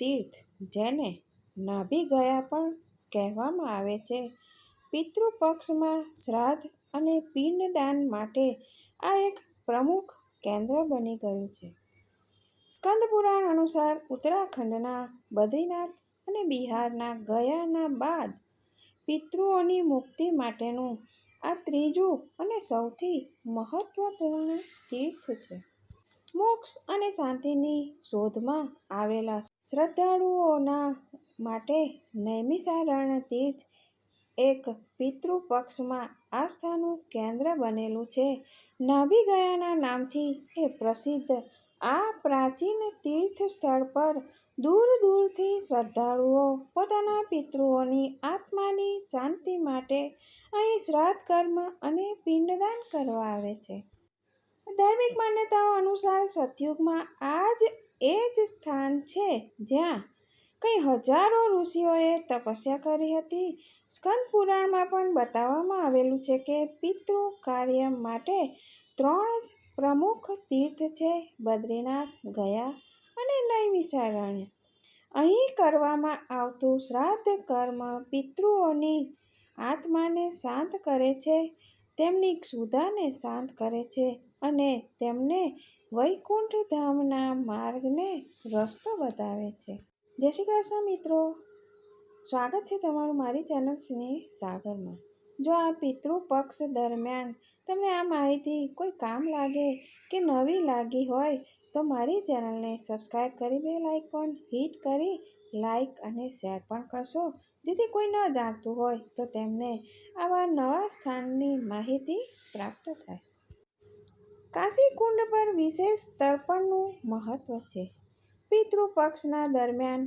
તીર્થ જેને નાભી ગયા પણ કહેવામાં આવે છે. પિતૃપક્ષમાં શ્રાદ્ધ અને પિંડદાન માટે આ એક પ્રમુખ કેન્દ્ર બની ગયું છે. સ્કંદ પુરાણ અનુસાર ઉત્તરાખંડના બદ્રીનાથ અને બિહારના ગયાના બાદ પિતૃઓની મુક્તિ માટેનું આ ત્રીજું અને સૌથી મહત્વપૂર્ણ તીર્થ છે. મોક્ષ અને શાંતિની શોધમાં આવેલા શ્રદ્ધાળુઓના માટે નૈમિષારણ્ય તીર્થ એક પિતૃપક્ષમાં આસ્થાનું કેન્દ્ર બનેલું છે. નાભિગયાના નામથી એ પ્રસિદ્ધ. આ પ્રાચીન તીર્થ સ્થળ પર દૂર દૂરથી શ્રદ્ધાળુઓ પોતાના પિતૃઓની આત્માની શાંતિ માટે અહીં શ્રાદ્ધ કર્મ અને પિંડદાન કરવા આવે છે. ધાર્મિક માન્યતાઓ અનુસાર સતયુગમાં આ જ એ જ સ્થાન છે જ્યાં કંઈ હજારો ઋષિઓએ તપસ્યા કરી હતી. સ્કંદ પુરાણમાં પણ બતાવવામાં આવેલું છે કે પિતૃ કાર્ય માટે ત્રણ જ પ્રમુખ તીર્થ છે, બદ્રીનાથ, ગયા અને નૈમિષારણ્ય. અહીં કરવામાં આવતું શ્રાદ્ધ કર્મ પિતૃઓની આત્માને શાંત કરે છે. તેમની ક્ષુધાને શાંત કરે છે અને તેમને વૈકુંઠ ધામના માર્ગને રસ્તો બતાવે છે. જય શ્રી કૃષ્ણ મિત્રો. સ્વાગત છે તમારું મારી ચેનલ સ્નેહ સાગરમાં. જો આ પિતૃ પક્ષ દરમિયાન તમને આ માહિતી કોઈ કામ લાગે કે નવી લાગી હોય, તો મારી ચેનલને સબસ્ક્રાઈબ કરી બે લાઇકોન, હિટ કરી લાઇક અને શેર પણ કરશો. જેથી કોઈ ન જાણતું હોય તો તેમને આવા નવા સ્થાનની માહિતી પ્રાપ્ત થાય. કાશી કુંડ પર વિશેષ તર્પણનું મહત્વ છે. પિતૃપક્ષના દરમિયાન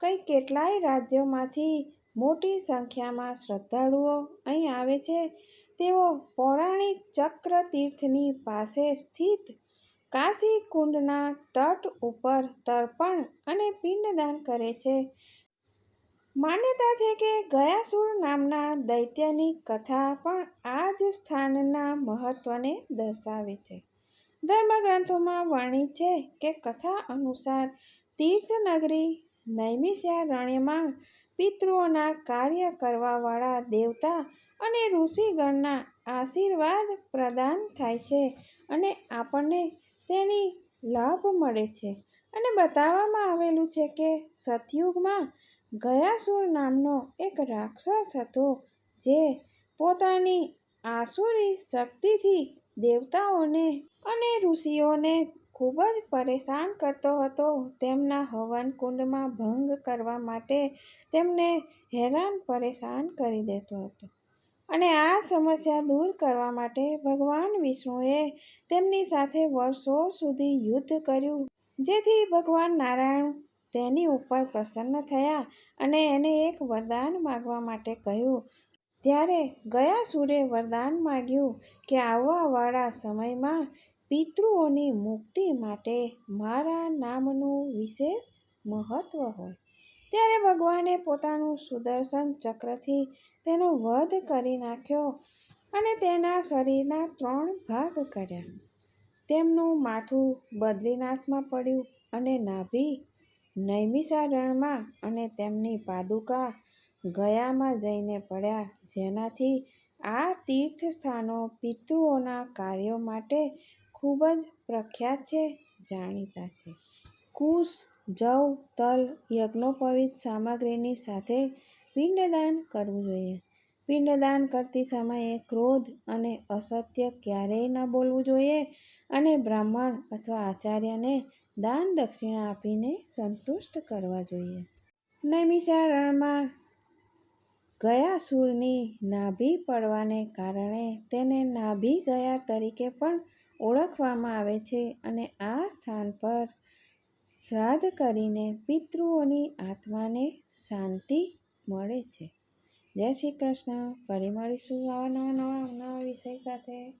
કંઈ કેટલાય રાજ્યોમાંથી મોટી સંખ્યામાં શ્રદ્ધાળુઓ અહીં આવે છે. તેઓ પૌરાણિક ચક્ર તીર્થની પાસે સ્થિત કાશી કુંડના તટ ઉપર તર્પણ અને પિંડદાન કરે છે. માન્યતા છે કે ગયાસુર નામના દૈત્યની કથા પણ આ જ સ્થાનના મહત્વને દર્શાવે છે. ધર્મગ્રંથોમાં વર્ણિત છે કે કથા અનુસાર તીર્થનગરી નૈમિષારણ્યમાં પિતૃઓના કાર્ય કરવાવાળા દેવતા અને ઋષિગણના આશીર્વાદ પ્રદાન થાય છે અને આપણને તેની લાભ મળે છે. અને બતાવવામાં આવેલું છે કે સતયુગમાં ગયાસુર નામનો એક રાક્ષસ હતો જે પોતાની આસુરી શક્તિથી દેવતાઓને અને ઋષિઓને ખૂબ જ પરેશાન કરતો હતો. તેમના હવન કુંડમાં ભંગ કરવા માટે તેમને હેરાન પરેશાન કરી દેતો હતો અને આ સમસ્યા દૂર કરવા માટે ભગવાન વિષ્ણુએ તેમની સાથે વર્ષો સુધી યુદ્ધ કર્યું, જેથી ભગવાન નારાયણ તેની ઉપર પ્રસન્ન થયા અને એને એક વરદાન માગવા માટે કહ્યું, ત્યારે ગયા સુરે વરદાન માગ્યું કે આવવાવાળા સમયમાં પિતૃઓની મુક્તિ માટે મારા નામનું વિશેષ મહત્વ હોય ત્યારે ભગવાને પોતાનું સુદર્શન ચક્રથી તેનો વધ કરી નાખ્યો અને તેના શરીરના ત્રણ ભાગ કર્યા. તેમનું માથું બદ્રીનાથમાં પડ્યું અને નાભી નૈમિષારણ્યમાં અને તેમની પાદુકા ગયામાં જઈને પડ્યા. જેનાથી આ તીર્થસ્થાનો પિતૃઓના કાર્યો માટે ખૂબ જ પ્રખ્યાત છે, જાણીતા છે. કુશ, જવ, તલ, યજ્ઞોપવિત સામગ્રીની સાથે પિંડદાન કરવું જોઈએ. પિંડદાન કરતી સમયે ક્રોધ અને અસત્ય ક્યારેય ન બોલવું જોઈએ અને બ્રાહ્મણ અથવા આચાર્યને દાન દક્ષિણા આપીને સંતુષ્ટ કરવા જોઈએ. નૈમિષારણમાં ગયા સુરની નાભી પડવાને કારણે તેને નાભી ગયા તરીકે પણ ઓળખવામાં આવે છે અને આ સ્થાન પર શ્રાદ્ધ કરીને પિતૃઓની આત્માને શાંતિ મળે છે. જય શ્રી કૃષ્ણ. ફરી મળીશું આવા નવા નવા નવા વિષય સાથે.